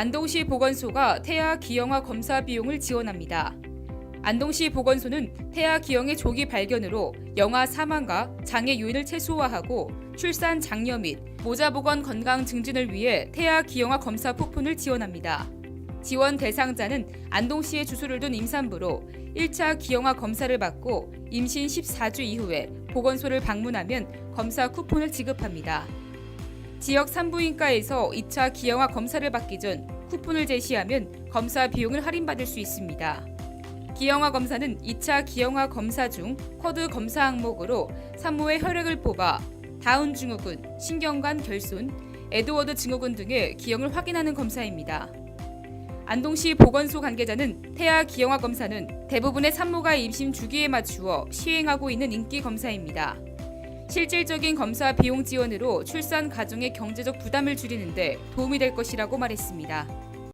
안동시 보건소가 태아 기형아 검사 비용을 지원합니다. 안동시 보건소는 태아 기형의 조기 발견으로 영아 사망과 장애 요인을 최소화하고 출산 장려 및 모자 보건 건강 증진을 위해 태아 기형아 검사 쿠폰을 지원합니다. 지원 대상자는 안동시에 주소를 둔 임산부로 1차 기형아 검사를 받고 임신 14주 이후에 보건소를 방문하면 검사 쿠폰을 지급합니다. 지역 산부인과에서 2차 기형아 검사를 받기 전 쿠폰을 제시하면 검사 비용을 할인받을 수 있습니다. 기형아 검사는 2차 기형아 검사 중 코드 검사 항목으로 산모의 혈액을 뽑아 다운 증후군, 신경관 결손, 에드워드 증후군 등의 기형을 확인하는 검사입니다. 안동시 보건소 관계자는 태아 기형아 검사는 대부분의 산모가 임신 주기에 맞추어 시행하고 있는 인기 검사입니다. 실질적인 검사 비용 지원으로 출산 가정의 경제적 부담을 줄이는 데 도움이 될 것이라고 말했습니다.